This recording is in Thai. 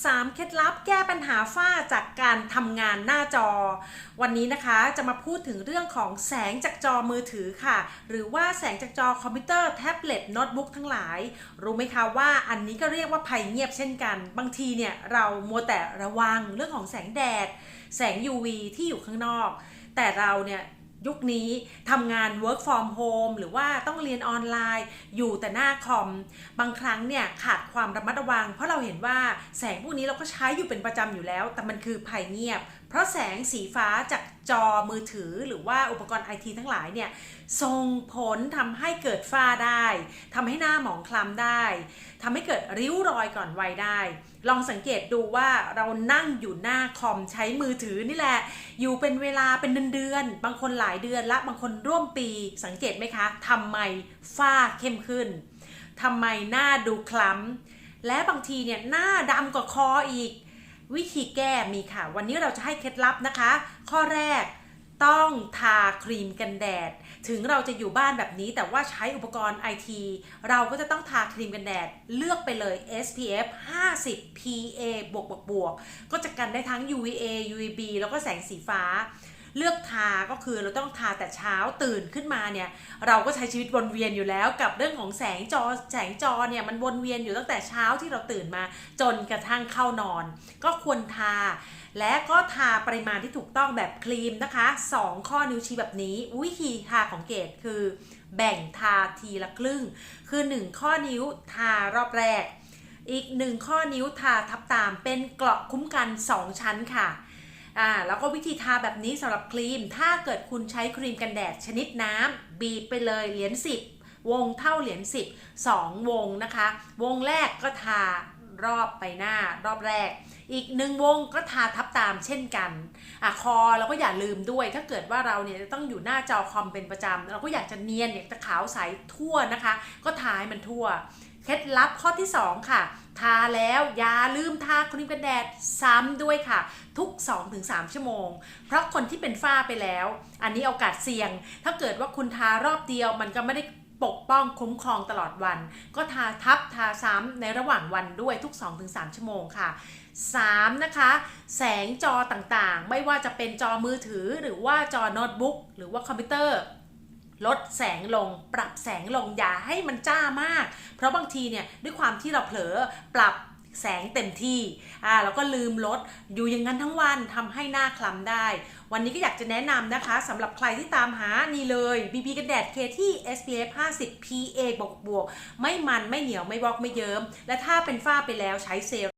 3 เคล็ดลับแก้ปัญหาฝ้าจากการทำงานหน้าจอ วันนี้นะคะจะมาพูดถึงเรื่องของแสงจากจอมือถือค่ะ หรือว่าแสงจากจอคอมพิวเตอร์แท็บเล็ตโน้ตบุ๊กทั้งหลาย รู้ไหมคะว่าอันนี้ก็เรียกว่าภัยเงียบเช่นกัน บางทีเนี่ยเรามัวแต่ระวังเรื่องของแสงแดด แสง UV ที่อยู่ข้างนอก แต่เราเนี่ย ยุคนี้ทำงาน work from home หรือว่าต้องเรียนออนไลน์อยู่แต่หน้าคอม บางครั้งเนี่ยขาดความระมัดระวัง เพราะเราเห็นว่าแสงพวกนี้เราก็ใช้อยู่เป็นประจำอยู่แล้ว แต่มันคือภัยเงียบ เพราะแสงสีฟ้าจากจอมือถือหรือว่าอุปกรณ์ไอทีทั้งหลายเนี่ยส่งผลทำให้เกิดฝ้าได้ทำให้หน้าหมองคล้ำได้ทำให้เกิดริ้วรอยก่อนวัยได้ ลองสังเกตดูว่าเรานั่งอยู่หน้าคอมใช้มือถือนี่แหละ อยู่เป็นเวลาเป็นเดือนๆบางคนหลายายเดือนละบางคนร่วมปีสังเกตไหมคะทำไมฝ้าเข้มขึ้นทำไมหน้าดูคล้ำและบางทีเนี่ยหน้าดำกว่าคออีก วิธีแก้มีค่ะ วันนี้เราจะให้เคล็ดลับนะคะ ข้อแรกต้องทาครีมกันแดด ถึงเราจะอยู่บ้านแบบนี้แต่ว่าใช้อุปกรณ์ไอทีเราก็จะต้องทาครีมกันแดด เลือกไปเลย SPF 50 PA บวกบวกบวกก็จะกันได้ทั้ง UVA UVB แล้วก็แสงสีฟ้า เลือกทาก็คือเราต้องทาแต่เช้าตื่นขึ้นมาเนี่ยเราก็ใช้ชีวิตวนเวียนอยู่แล้ว กับเรื่องของแสงจอแสงจอเนี่ยมันวนเวียนอยู่ตั้งแต่เช้าที่เราตื่นมาจนกระทั่งเข้านอน ก็ควรทา และก็ทาปริมาณที่ถูกต้องแบบครีมนะคะ 2 ข้อนิ้วชี้แบบนี้ วิธีทาของเกดคือแบ่งทาทีละครึ่ง คือ 1 ข้อนิ้วทารอบแรก อีก 1 ข้อนิ้วทาทับตามเป็นเกราะคุ้มกัน 2 ชั้นค่ะ อ่าแล้วก็วิธีทาแบบนี้สำหรับครีม ถ้าเกิดคุณใช้ครีมกันแดดชนิดน้ำบีบไปเลยเหรียญ10 วงเท่าเหรียญ10 2 วงนะคะ วงแรกก็ทา รอบไปหน้ารอบแรก อีกหนึ่งวงก็ทาทับตามเช่นกันอะคอเราก็อย่าลืมด้วย ถ้าเกิดว่าเราเนี่ยต้องอยู่หน้าจอคอมเป็นประจำเราก็อยากจะเนียนอยากจะขาวใสทั่วนะคะ ก็ทาให้มันทั่วเคล็ดลับข้อที่ 2 ค่ะ ทาแล้วอย่าลืมทาครีมกันแดดซ้ำด้วยค่ะ ทุก 2-3 ชั่วโมง เพราะคนที่เป็นฝ้าไปแล้ว อันนี้โอกาสเสี่ยง ถ้าเกิดว่าคุณทารอบเดียวมันก็ไม่ได้ ปกป้องคุ้มครองตลอดวัน ก็ทาทับทาซ้ำในระหว่างวันด้วยทุก 2-3 ชั่วโมงค่ะ 3. นะคะ แสงจอต่างๆ ไม่ว่าจะเป็นจอมือถือหรือว่าจอโน้ตบุ๊กหรือว่าคอมพิวเตอร์ลดแสงลง ปรับแสงลงอย่าให้มันจ้ามาก เพราะบางทีเนี่ยด้วยความที่เราเผลอปรับ แสงเต็มที่อ่าแล้วก็ลืมลดอยู่อย่างนั้นทั้งวันทำให้หน้าคล้ำได้ วันนี้ก็อยากจะแนะนำนะคะสำหรับใครที่ตามหานี่เลย BB กันแดดเคที่ SPF 50 PA บวกบวกไม่มันไม่เหนียวไม่บอกไม่เยิ้ม และถ้าเป็นฝ้าไปแล้วใช้เซ